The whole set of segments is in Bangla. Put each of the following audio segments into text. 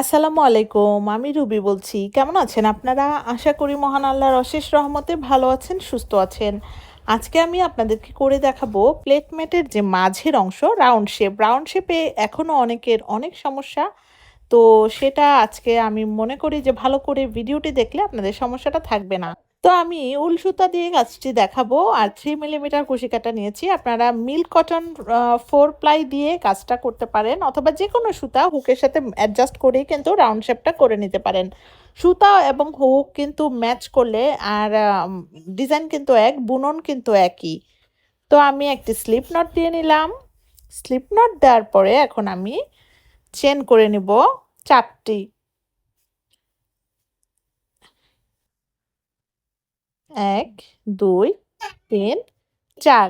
আসসালামু আলাইকুম, আমি রুবি বলছি। কেমন আছেন আপনারা? আশা করি মহান আল্লাহর অশেষ রহমতে ভালো আছেন, সুস্থ আছেন। আজকে আমি আপনাদেরকে করে দেখাবো প্লেটমেটের যে মাঝের অংশ রাউন্ড শেপ রাউন্ড শেপে এখনও অনেকের অনেক সমস্যা। তো সেটা আজকে আমি মনে করি যে ভালো করে ভিডিওটি দেখলে আপনাদের সমস্যাটা থাকবে না। তো আমি উল সুতা দিয়ে কাজটি দেখাবো আর থ্রি মিলিমিটার কুশি কাটা নিয়েছি। আপনারা মিল কটন ফোর প্লাই দিয়ে কাজটা করতে পারেন অথবা যে কোনো সুতা হুকের সাথে অ্যাডজাস্ট করেই কিন্তু রাউন্ড শেপটা করে নিতে পারেন। সুতা এবং হুক কিন্তু ম্যাচ করলে আর ডিজাইন কিন্তু এক, বুনন কিন্তু একই। তো আমি একটি স্লিপ নট দিয়ে নিলাম। স্লিপ নট দেওয়ার পরে এখন আমি চেন করে নিব চারটি। এক, দুই, তিন, চার।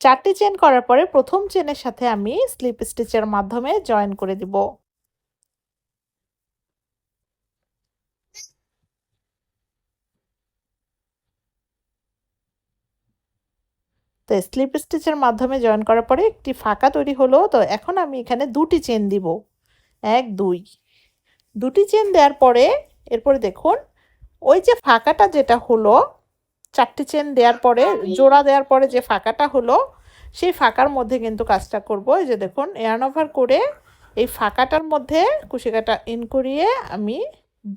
চারটি চেন করার পরে প্রথম চেনের সাথে আমি স্লিপ স্টিচের মাধ্যমে জয়েন করে দিব। তো স্লিপ স্টিচের মাধ্যমে জয়েন করার পরে একটি ফাঁকা তৈরি হলো, তো এখন আমি এখানে দুটি চেন দিব। এক, দুই। দুটি চেন দেওয়ার পরে এরপরে দেখুন, ওই যে ফাঁকাটা যেটা হলো চারটি চেন দেওয়ার পরে জোড়া দেওয়ার পরে যে ফাঁকাটা হলো সেই ফাঁকার মধ্যে কিন্তু কাজটা করব। এই যে দেখুন এয়ার্ন ওভার করে এই ফাঁকাটার মধ্যে কুশিকাটা ইন করিয়ে আমি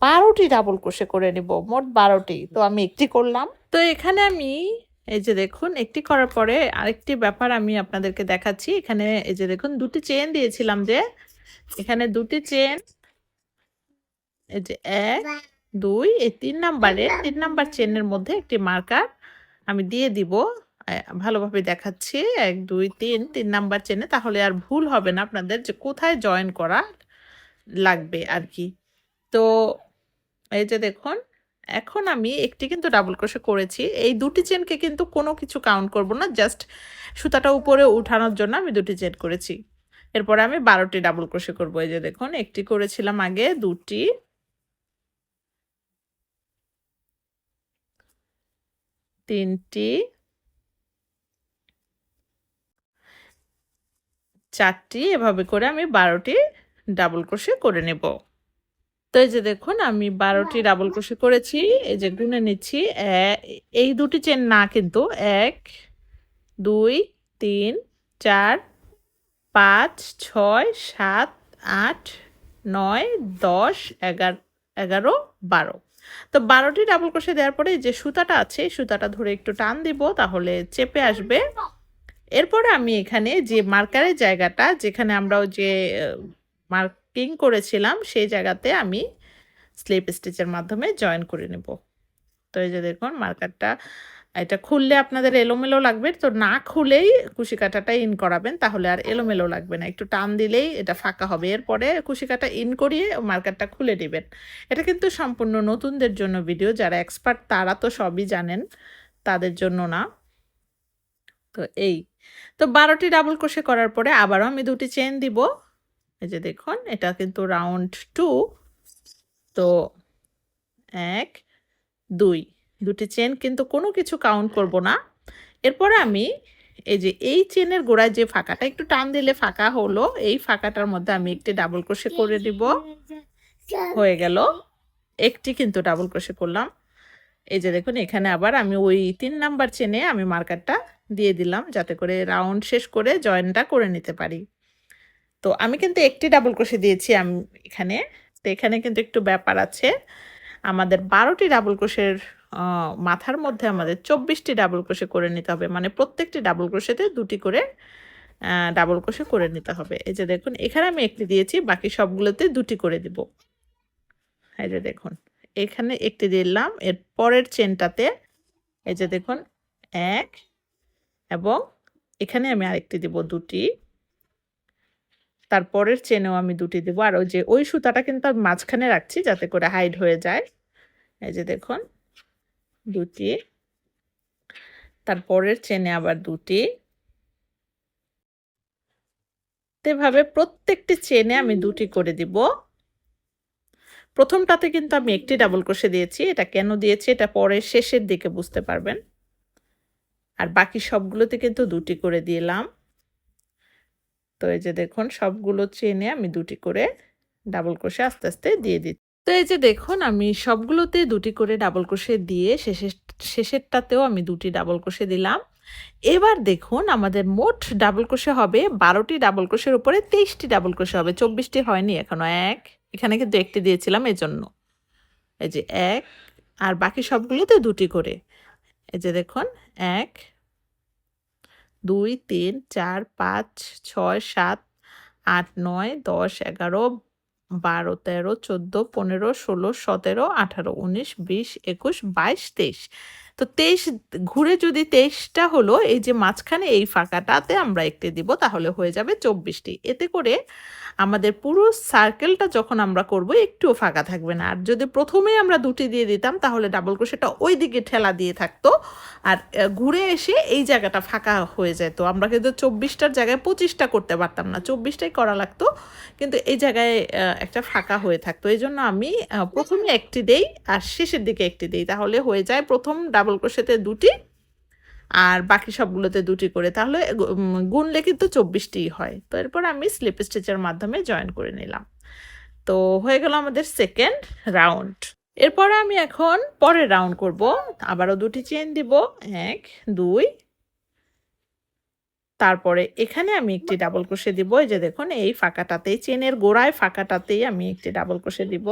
বারোটি ডাবল ক্রোশে করে নিব মোট বারোটি। তো আমি একটি করলাম। তো এখানে আমি এই যে দেখুন একটি করার পরে আরেকটি ব্যাপার আমি আপনাদেরকে দেখাচ্ছি। এখানে এই যে দেখুন দুটি চেন দিয়েছিলাম যে এখানে দুটি চেন এই যে এক দুই এই তিন নাম্বারে তিন নাম্বার চেনের মধ্যে একটি মার্কার আমি দিয়ে দিব। ভালোভাবে দেখাচ্ছি। এক দুই তিন তিন নাম্বার চেনে তাহলে আর ভুল হবে না আপনাদের যে কোথায় জয়েন করা লাগবে আর কি। তো এই যে দেখুন এখন আমি একটি কিন্তু ডাবল ক্রোশে করেছি। এই দুটি চেনকে কিন্তু কোনো কিছু কাউন্ট করব না জাস্ট সুতাটা উপরে উঠানোর জন্য আমি দুটি চেন করেছি। এরপরে আমি বারোটি ডাবল ক্রোশে করব। এই যে দেখুন একটি করেছিলাম আগে দুটি তিনটি চারটি এভাবে করে আমি বারোটি ডাবল ক্রোশে করে নেব। তো এই যে দেখুন আমি বারোটি ডাবল ক্রোশে করেছি এই যে গুনে নিচ্ছি এই দুটি চেন না কিন্তু এক দুই তিন চার পাঁচ ছয় সাত আট নয় দশ এগারো এগারো বারো। তো বারোটি ডাবল ক্রোশে দেওয়ার পরে যে সুতাটা আছে সুতাটা ধরে একটু টান দিব, তাহলে চেপে আসবে। এরপরে আমি এখানে যে মার্কারের জায়গাটা, যেখানে আমরাও যে মার্কিং করেছিলাম, সেই জায়গাতে আমি স্লিপ স্টিচের মাধ্যমে জয়েন করে নেব। তো এই যে দেখুন, মার্কারটা এটা খুললে আপনাদের এলোমেলো লাগবে, তো না খুলেই কুশি কাটাটা ইন করাবেন, তাহলে আর এলোমেলো লাগবে না। একটু টান দিলেই এটা ফাঁকা হবে। এরপরে কুশি কাটা ইন করিয়ে মার্কারটা খুলে দিবেন এটা কিন্তু সম্পূর্ণ নতুনদের জন্য ভিডিও যারা এক্সপার্ট তারা তো সবই জানেন, তাদের জন্য না। তো এই। তো বারোটি ডাবল ক্রোশে করার পরে আবারও আমি দুটি চেন দিব। এই যে দেখুন, এটা কিন্তু রাউন্ড টু তো এক, দুই। দুটি চেন কিন্তু কোনো কিছু কাউন্ট করব না। এরপরে আমি এই যে এই চেনের গোড়ায় যে ফাঁকাটা, একটু টান দিলে ফাঁকা হলো, এই ফাঁকাটার মধ্যে আমি একটি ডাবল ক্রোশে করে দিব। হয়ে গেল। একটি কিন্তু ডাবল ক্রোশে করলাম। এই যে দেখুন, এখানে আবার আমি ওই তিন নাম্বার চেনে আমি মার্কারটা দিয়ে দিলাম, যাতে করে রাউন্ড শেষ করে জয়েনটা করে নিতে পারি। তো আমি কিন্তু একটি ডাবল ক্রোশে দিয়েছি আমি এখানে। তো এখানে কিন্তু একটু ব্যাপার আছে। আমাদের বারোটি ডাবল ক্রোশের মাথার মধ্যে আমাদের চব্বিশটি ডাবল ক্রোশে করে নিতে হবে। মানে প্রত্যেকটি ডাবল ক্রোশেতে দুটি করে ডাবল ক্রোশে করে নিতে হবে। এই যে দেখুন, এখানে আমি একটি দিয়েছি, বাকি সবগুলোতে দুটি করে দিব। এই যে দেখুন, এখানে একটি দিলাম। এর পরের চেনটাতে এই যে দেখুন, এক এবং এখানে আমি আরেকটি দেব দুটি। তারপরের চেনেও আমি দুটি দেবো। আর ওই যে ওই সুতাটা কিন্তু আমি মাঝখানে রাখছি যাতে করে হাইড হয়ে যায়। এই যে দেখুন দুটি। তারপরের চেনে আবার দুটি। এভাবে প্রত্যেকটি চেনে আমি দুটি করে দিব। প্রথমটাতে কিন্তু আমি একটি ডাবল ক্রোশে দিয়েছি। এটা কেন দিয়েছি? এটা পরের শেষের দিকে বুঝতে পারবেন। আর বাকি সবগুলোতে কিন্তু দুটি করে দিলাম। তো এই যে দেখুন সবগুলো চেনে আমি দুটি করে ডাবল ক্রোশে আস্তে আস্তে দিয়ে দিচ্ছি। তো এই যে দেখুন, আমি সবগুলোতে দুটি করে ডাবল ক্রোশে দিয়ে শেষের, শেষেরটাতেও আমি দুটি ডাবল ক্রোশে দিলাম। এবার দেখুন, আমাদের মোট ডাবল ক্রোশে হবে বারোটি ডাবল ক্রোশের উপরে তেইশটি ডাবল ক্রোশে হবে। চব্বিশটি হয়নি এখনও, এক। এখানে কিন্তু একটি দিয়েছিলাম এজন্য। এই যে এক, আর বাকি সবগুলোতে দুটি করে। এই যে দেখুন, এক, দুই, তিন, চার, পাঁচ, ছয়, সাত, আট, নয়, দশ, এগারো বারো তেরো চোদ্দ পনেরো ষোলো সতেরো আঠারো উনিশ বিশ একুশ বাইশ তেইশ। তো তেইশ, ঘুরে যদি তেইশটা হলো, এই যে মাঝখানে এই ফাঁকাটাতে আমরা একটি দিব, তাহলে হয়ে যাবে চব্বিশটি। এতে করে আমাদের পুরো সার্কেলটা যখন আমরা করব, একটুও ফাঁকা থাকবে না। আর যদি প্রথমেই আমরা দুটি দিয়ে দিতাম, তাহলে ডাবল ক্রোশেটা ওই দিকে ঠেলা দিয়ে থাকতো। আর ঘুরে এসে এই জায়গাটা ফাঁকা হয়ে যেত। আমরা কিন্তু চব্বিশটার জায়গায় পঁচিশটা করতে পারতাম না। চব্বিশটাই করা লাগতো। কিন্তু এই জায়গায় একটা ফাঁকা হয়ে থাকতো। এই জন্য আমি প্রথমে একটি দেই, আর শেষের দিকে একটি দেই। তাহলে হয়ে যায় প্রথম ডাবল ক্রোশেতে দুটি আর বাকি সবগুলোতে দুটি করে। তাহলে গুনলে কিন্তু চব্বিশটি হয়। তো এরপর আমি স্লিপ স্টিচের মাধ্যমে জয়েন করে নিলাম। তো হয়ে গেল আমাদের সেকেন্ড রাউন্ড। এরপরে আমি এখন পরের রাউন্ড করব। আবারও দুটি চেন দিব। এক, দুই। তারপরে এখানে আমি একটি ডাবল ক্রোশে দিব। এই যে দেখুন, এই ফাঁকাটাতেই চেনের গোড়ায় ফাঁকাটাতেই আমি একটি ডাবল ক্রোশে দিব।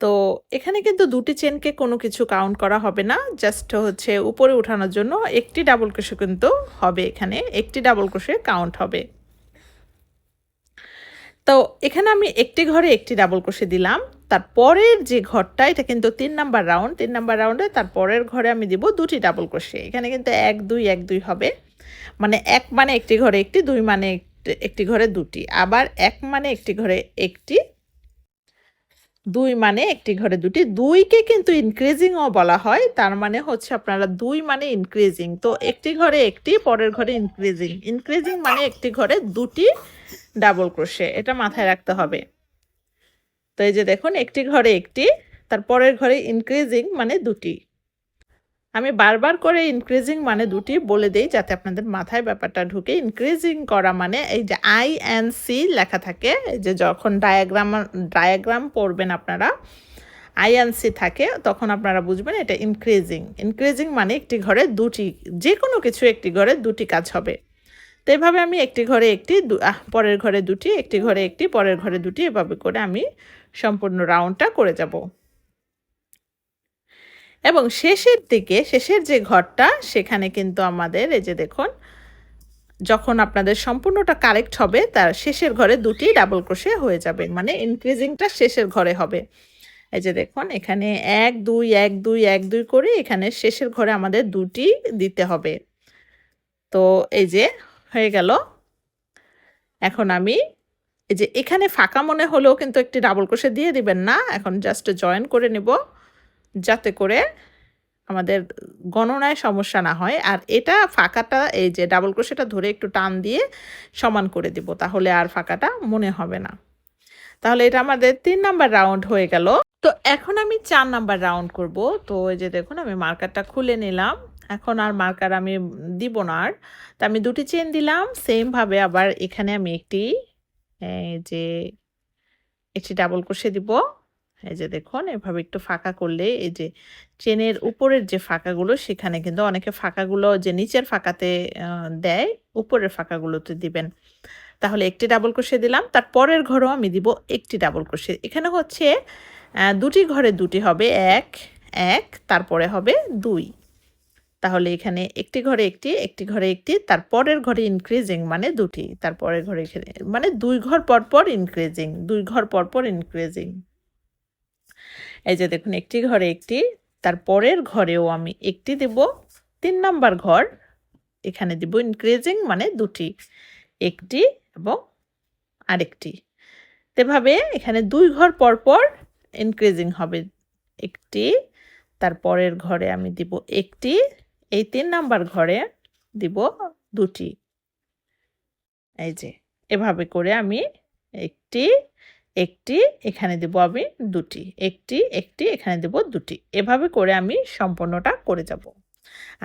তো এখানে কিন্তু দুটি চেনকে কোনো কিছু কাউন্ট করা হবে না জাস্ট হচ্ছে উপরে উঠানোর জন্য একটি ডাবল ক্রোশে কিন্তু হবে এখানে, একটি ডাবল ক্রোশে কাউন্ট হবে। তো এখানে আমি একটি ঘরে একটি ডাবল ক্রোশে দিলাম, তারপরের যে ঘরটা, এটা কিন্তু তিন নাম্বার রাউন্ড তিন নাম্বার রাউন্ডে তারপরের ঘরে আমি দিব দুটি ডাবল ক্রোশে এখানে কিন্তু এক, দুই এক, দুই হবে। মানে এক মানে একটি ঘরে একটি, দুই মানে একটি ঘরে দুটি, আবার এক মানে একটি ঘরে একটি দুই মানে একটি ঘরে দুটি, দুইকে কিন্তু ইনক্রিজিংও বলা হয়, তার মানে হচ্ছে আপনারা দুই মানে ইনক্রিজিং তো একটি ঘরে একটি, পরের ঘরে ইনক্রিজিং ইনক্রিজিং মানে একটি ঘরে দুটি ডাবল ক্রোশে এটা মাথায় রাখতে হবে। তো এই যে দেখুন, একটি ঘরে একটি, তার পরের ঘরে ইনক্রিজিং মানে দুটি। আমি বারবার করে ইনক্রিজিং মানে দুটি বলে দেই যাতে আপনাদের মাথায় ব্যাপারটা ঢুকে। ইনক্রিজিং করা মানে এই যে আই অ্যান্ড সি লেখা থাকে যে যখন ডায়াগ্রাম ডায়াগ্রাম পড়বেন আপনারা আই অ্যান্ড সি থাকে, তখন আপনারা বুঝবেন এটা ইনক্রিজিং ইনক্রিজিং মানে একটি ঘরে দুটি যে কোনো কিছু একটি ঘরে দুটি কাজ হবে। তো এভাবে আমি একটি ঘরে একটি পরের ঘরে দুটি, একটি ঘরে একটি, পরের ঘরে দুটি, এভাবে করে আমি সম্পূর্ণ রাউন্ডটা করে যাব। এবং শেষের দিকে, শেষের যে ঘরটা, সেখানে কিন্তু আমাদের এই যে দেখুন, যখন আপনাদের সম্পূর্ণটা কারেক্ট হবে, তার শেষের ঘরে দুটি ডাবল ক্রোশে হয়ে যাবে। মানে ইনক্রিজিংটা শেষের ঘরে হবে। এই যে দেখুন, এখানে এক, দুই এক দুই এক, দুই করে এখানে শেষের ঘরে আমাদের দুটি দিতে হবে। তো এই যে হয়ে গেল। এখন আমি এই যে এখানে ফাঁকা মনে হলেও কিন্তু একটি ডাবল ক্রোশে দিয়ে দিবেন না। এখন জাস্ট জয়েন করে নেব। যাতে করে আমাদের গণনায় সমস্যা না হয়। আর এটা ফাঁকাটা, এই যে ডাবল ক্রোশেটা ধরে একটু টান দিয়ে সমান করে দিব, তাহলে আর ফাঁকাটা মনে হবে না। তাহলে এটা আমাদের তিন নাম্বার রাউন্ড হয়ে গেল। তো এখন আমি চার নাম্বার রাউন্ড করব। তো এই যে দেখুন, আমি মার্কারটা খুলে নিলাম। এখন আর মার্কার আমি দিব না আর। তা আমি দুটি চেন দিলাম। সেমভাবে আবার এখানে আমি একটি যে একটি ডাবল ক্রোশে দিব। এই যে দেখুন, এভাবে একটু ফাঁকা করলে এই যে চেনের উপরের যে ফাঁকাগুলো, সেখানে কিন্তু অনেকে ফাঁকাগুলো যে নিচের ফাঁকাতে দেয়, উপরের ফাঁকাগুলোতে দিবেন। তাহলে একটি ডাবল ক্রোশে দিলাম, তার পরের ঘরেও আমি দিব একটি ডাবল ক্রোশে এখানে হচ্ছে দুটি ঘরে দুটি হবে, এক এক, তারপরে হবে দুই। তাহলে এখানে একটি ঘরে একটি একটি ঘরে একটি, তার পরের ঘরে ইনক্রিজিং মানে দুটি তারপরের ঘরে মানে দুই ঘর পর পর ইনক্রিজিং দুই ঘর পর পর ইনক্রিজিং এই যে দেখুন, একটি ঘরে একটি, তার পরের ঘরেও আমি একটি দেব, তিন নাম্বার ঘর, এখানে দিব ইনক্রিজিং মানে দুটি, একটি এবং আরেকটি। এভাবে এখানে দুই ঘর পর পর ইনক্রিজিং হবে, একটি, তার পরের ঘরে আমি দিব একটি, এই তিন নাম্বার ঘরে দিব দুটি। এই যে, এভাবে করে আমি একটি একটি, এখানে দেব আমি দুটি। একটি একটি, এখানে দেব দুটি। এভাবে করে আমি সম্পূর্ণটা করে যাব।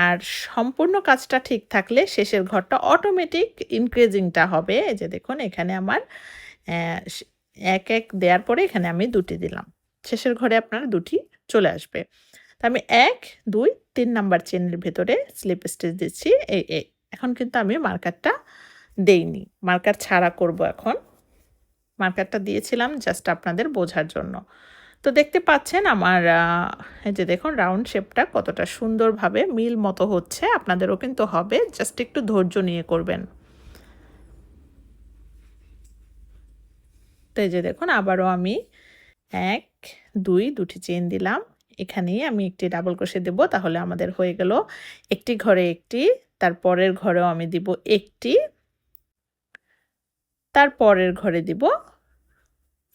আর সম্পূর্ণ কাজটা ঠিক থাকলে শেষের ঘরটা অটোমেটিক ইনক্রিজিংটা হবে। এই যে দেখুন, এখানে আমার এক এক দেওয়ার পরে এখানে আমি দুটি দিলাম। শেষের ঘরে আপনার দুটি চলে আসবে। তো আমি এক, দুই, তিন নাম্বার চেনের ভেতরে স্লিপ স্টিচ দিচ্ছি। এই এখন কিন্তু আমি মার্কারটা দেইনি। মার্কার ছাড়া করব এখন। মার্কারটা দিয়েছিলাম জাস্ট আপনাদের বোঝার জন্য। তো দেখতে পাচ্ছেন আমার এই যে দেখুন রাউন্ড শেপটা কতটা সুন্দরভাবে মিল মতো হচ্ছে, আপনাদেরও কিন্তু হবে জাস্ট একটু ধৈর্য নিয়ে করবেন। তো এই যে দেখুন, আবারও আমি এক, দুই, দুটি চেন দিলাম। এখানেই আমি একটি ডাবল ক্রোশে দেব, তাহলে আমাদের হয়ে গেল একটি ঘরে একটি, তারপরের ঘরেও আমি দিব একটি। তারপরের ঘরে দিব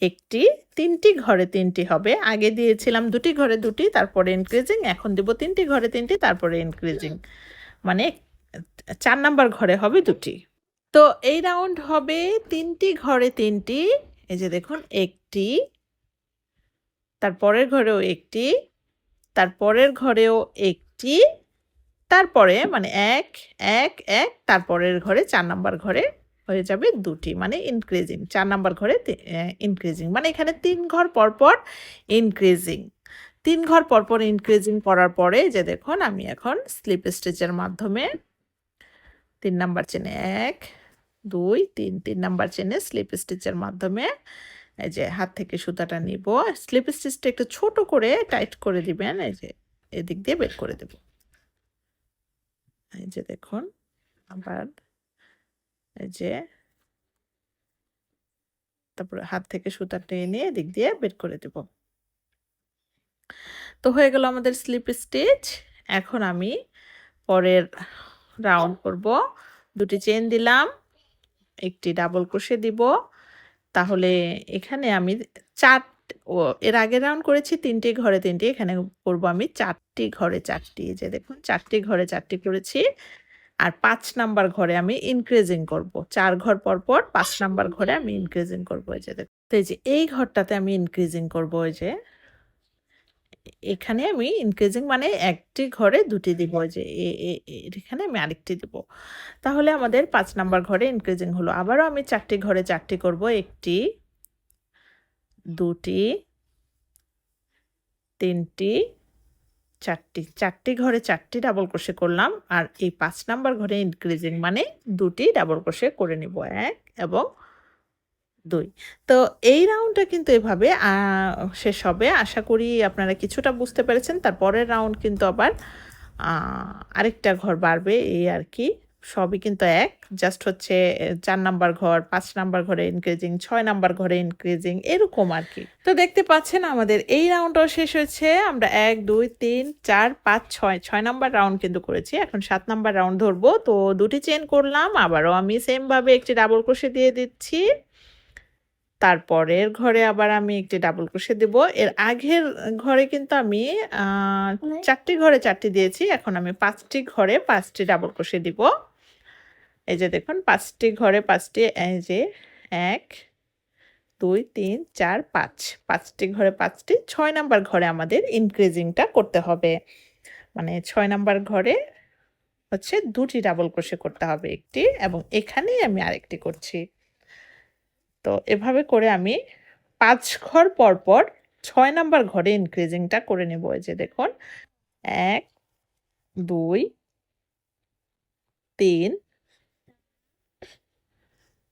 একটি, তিনটি, ঘরে তিনটি হবে। আগে দিয়েছিলাম দুটি, ঘরে দুটি, তারপরে ইনক্রিজিং এখন দিব তিনটি, ঘরে তিনটি, তারপরে ইনক্রিজিং মানে চার নাম্বার ঘরে হবে দুটি। তো এই রাউন্ড হবে তিনটি, ঘরে তিনটি। এই যে দেখুন, একটি তারপরের ঘরেও একটি তারপরের ঘরেও একটি, তারপরে মানে এক এক এক তারপরের ঘরে চার নাম্বার ঘরে হয়ে যাবে দুটি মানে ইনক্রিজিং চার নাম্বার ঘরে ইনক্রিজিং মানে এখানে তিন ঘর পরপর ইনক্রিজিং তিন ঘর পরপর ইনক্রিজিং করার পরে যে দেখুন, আমি এখন স্লিপ স্টিচের মাধ্যমে তিন নাম্বার চেনে এক, দুই, তিন তিন নাম্বার চেনে স্লিপ স্টিচের মাধ্যমে এই যে হাত থেকে সুতাটা নিব। স্লিপ স্টিচটা একটু ছোট করে টাইট করে দিবেন, এই যে এদিক দিয়ে বের করে দেব। এই যে দেখুন, আবার যে, তারপরে হাত থেকে সুতা টেনে এদিক দিয়ে বের করে দেব। তো হয়ে গেল আমাদের স্লিপ স্টিচ এখন আমি পরের রাউন্ড করব। দুটি চেন দিলাম, একটি ডাবল ক্রোশে দিব। তাহলে এখানে আমি চার, ও, এর আগের রাউন্ড করেছি তিনটি ঘরে তিনটি, এখানে করব আমি চারটি ঘরে চারটি। যে দেখুন, চারটি ঘরে চারটি করেছি। আর পাঁচ নাম্বার ঘরে আমি ইনক্রিজিং করব। চার ঘর পর পর পাঁচ নাম্বার ঘরে আমি ইনক্রিজিং করব এই যে তো এই যে এই ঘরটাতে আমি ইনক্রিজিং করব ওই যে, এখানে আমি ইনক্রিজিং মানে একটি ঘরে দুটি দিব যে এখানে আমি আরেকটি দিব। তাহলে আমাদের পাঁচ নাম্বার ঘরে ইনক্রিজিং হলো। আবারও আমি চারটি ঘরে চারটি করব। একটি, দুটি, তিনটি চারটি চারটি ঘরে চারটি ডাবল ক্রোশে করলাম। আর এই পাঁচ নাম্বার ঘরে ইনক্রিজিং মানে দুটি ডাবল ক্রোশে করে নিব, এক এবং দুই। তো এই রাউন্ডটা কিন্তু এভাবে শেষ হবে। আশা করি আপনারা কিছুটা বুঝতে পেরেছেন। তারপরের রাউন্ড কিন্তু আবার আরেকটা ঘর বাড়বে, এই আর কি। সবই কিন্তু এক। জাস্ট হচ্ছে চার নাম্বার ঘর পাঁচ নাম্বার ঘরে ইনক্রিজিং ছয় নাম্বার ঘরে ইনক্রিজিং এরকম আর কি। তো দেখতে পাচ্ছেন আমাদের এই রাউন্ডটাও শেষ হয়েছে। আমরা এক দুই তিন চার পাঁচ ছয় ছয় নাম্বার রাউন্ড কিন্তু করেছি। এখন সাত নাম্বার রাউন্ড ধরবো। তো দুটি চেন করলাম আবারও আমি সেমভাবে একটি ডাবল ক্রোশে দিয়ে দিচ্ছি। তারপরের ঘরে আবার আমি একটি ডাবল ক্রোশে দেব। এর আগের ঘরে কিন্তু আমি চারটি ঘরে চারটি দিয়েছি। এখন আমি পাঁচটি ঘরে পাঁচটি ডাবল ক্রোশে দিব। এই যে দেখুন, পাঁচটি ঘরে পাঁচটি, এই যে এক, দুই, তিন, চার, পাঁচ। পাঁচটি ঘরে পাঁচটি, ছয় নাম্বার ঘরে আমাদের ইনক্রিজিংটা করতে হবে। মানে ছয় নাম্বার ঘরে হচ্ছে দুটি ডাবল ক্রোশে করতে হবে একটি এবং এখানেই আমি আরেকটি করছি। তো এভাবে করে আমি পাঁচ ঘর পর পর ছয় নাম্বার ঘরে ইনক্রিজিংটা করে নেব। যে দেখুন, এক, দুই, তিন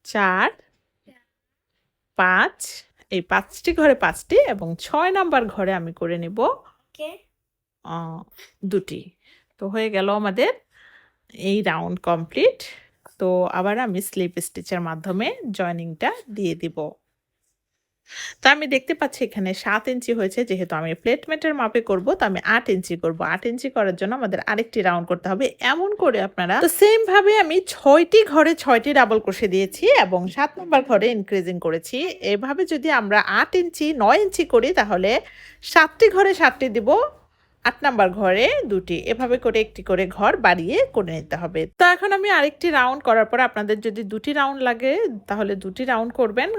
চার পাঁচ এই পাঁচটি ঘরে পাঁচটি এবং ছয় নাম্বার ঘরে আমি করে নেব দুটি। তো হয়ে গেল আমাদের এই রাউন্ড কমপ্লিট। তো আবার আমি স্লিপ স্টিচের মাধ্যমে জয়নিংটা দিয়ে দিব। তো আমি দেখতে পাচ্ছি এখানে সাত ইঞ্চি হয়েছে, যেহেতু আমি প্লেটমেটের মাপে করব, তো আমি আট ইঞ্চি করব। আট ইঞ্চি করার জন্য আমাদের আরেকটি রাউন্ড করতে হবে। এমন করে আপনারা, তো সেম ভাবে আমি ছয়টি ঘরে ছয়টি ডাবল কষে দিয়েছি এবং সাত নম্বর ঘরে ইনক্রিজিং করেছি। এভাবে যদি আমরা আট ইঞ্চি, নয় ইঞ্চি করি, তাহলে সাতটি ঘরে সাতটি দিব। আট নাম্বার ঘরে দুটি। এভাবে করে একটি করে ঘর বাড়িয়ে করে নিতে হবে। তো এখন আমি আরেকটি রাউন্ড করার পর আপনাদের যদি দুটি রাউন্ড লাগে, তাহলে দুটি রাউন্ড করবেন।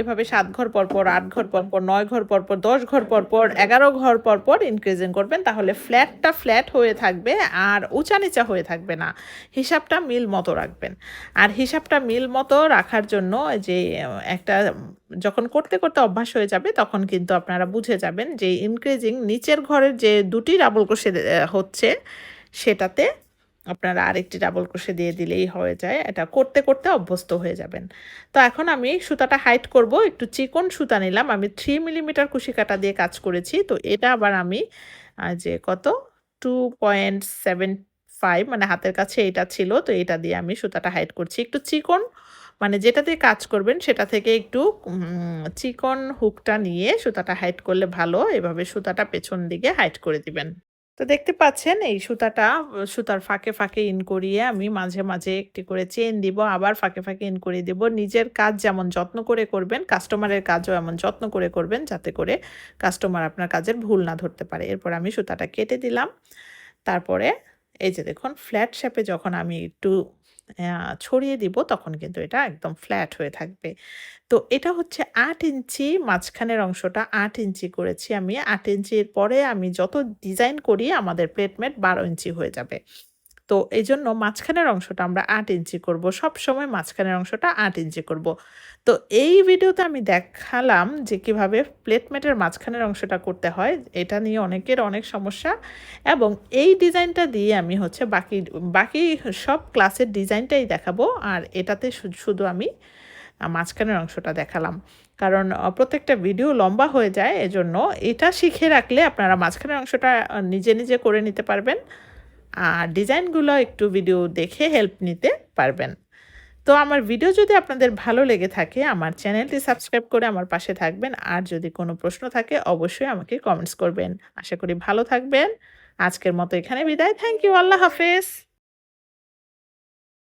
এভাবে সাত ঘর পর পর, আট ঘর পর পর, নয় ঘর পর পর, দশ ঘর পর পর, এগারো ঘর পর পর ইনক্রিজিং করবেন, তাহলে ফ্ল্যাটটা ফ্ল্যাট হয়ে থাকবে আর উঁচা নিচা হয়ে থাকবে না। হিসাবটা মিল মতো রাখবেন। আর হিসাবটা মিল মতো রাখার জন্য যে, একটা যখন করতে করতে অভ্যাস হয়ে যাবে, তখন কিন্তু আপনারা বুঝে যাবেন যে ইনক্রিজিং নিচের ঘরের যে দুটি ডাবল ক্রোশে হচ্ছে সেটাতে আপনারা আরেকটি ডাবল ক্রোশে দিয়ে দিলেই হয়ে যায়। এটা করতে করতে অভ্যস্ত হয়ে যাবেন। তো এখন আমি সুতাটা হাইট করব, একটু চিকন সুতা নিলাম। আমি থ্রি মিলিমিটার কুশি কাটা দিয়ে কাজ করেছি। তো এটা আবার আমি যে কত? টু পয়েন্ট সেভেন ফাইভ মানে হাতের কাছে এটা ছিল। তো এটা দিয়ে আমি সুতাটা হাইট করছি। একটু চিকন মানে যেটা দিয়ে কাজ করবেন সেটা থেকে একটু চিকন হুকটা নিয়ে সুতাটা হাইট করলে ভালো। এভাবে সুতাটা পেছন দিকে হাইট করে দিবেন। তো দেখতে পাচ্ছেন, এই সুতাটা, সুতার ফাঁকে ফাঁকে ইন করিয়ে আমি মাঝে মাঝে একটি করে চেন দিব, আবার ফাঁকে ফাঁকে ইন করিয়ে দিব। নিজের কাজ যেমন যত্ন করে করবেন কাস্টমারের কাজও এমন যত্ন করে করবেন, যাতে করে কাস্টমার আপনার কাজের ভুল না ধরতে পারে। এরপর আমি সুতাটা কেটে দিলাম। তারপরে এই যে দেখুন ফ্ল্যাট শেপে যখন আমি একটু ছড়িয়ে দিব, তখন কিন্তু এটা একদম ফ্ল্যাট হয়ে থাকবে। তো এটা হচ্ছে আট ইঞ্চি, মাঝখানের অংশটা আট ইঞ্চি করেছি আমি। আট ইঞ্চির পরে আমি যত ডিজাইন করি, আমাদের প্লেটমেট বারো ইঞ্চি হয়ে যাবে। তো এই জন্য মাঝখানের অংশটা আমরা আট ইঞ্চি করব। সব সময় মাঝখানের অংশটা আট ইঞ্চি করব। তো এই ভিডিওতে আমি দেখালাম যে কীভাবে প্লেটমেটের মাঝখানের অংশটা করতে হয়, এটা নিয়ে অনেকের অনেক সমস্যা এবং এই ডিজাইনটা দিয়ে আমি হচ্ছে বাকি বাকি সব ক্লাসের ডিজাইনটাই দেখাবো আর এটাতে শুধু আমি মাঝখানের অংশটা দেখালাম। কারণ প্রত্যেকটা ভিডিও লম্বা হয়ে যায়, এজন্য এটা শিখে রাখলে আপনারা মাঝখানের অংশটা নিজে নিজে করে নিতে পারবেন। আর ডিজাইনগুলো একটু ভিডিও দেখে হেল্প নিতে পারবেন। তো আমার ভিডিও যদি আপনাদের ভালো লেগে থাকে, আমার চ্যানেলটি সাবস্ক্রাইব করে আমার পাশে থাকবেন। আর যদি কোনো প্রশ্ন থাকে, অবশ্যই আমাকে কমেন্টস করবেন। আশা করি ভালো থাকবেন। আজকের মতো এখানে বিদায়। থ্যাংক ইউ আল্লাহ হাফেজ।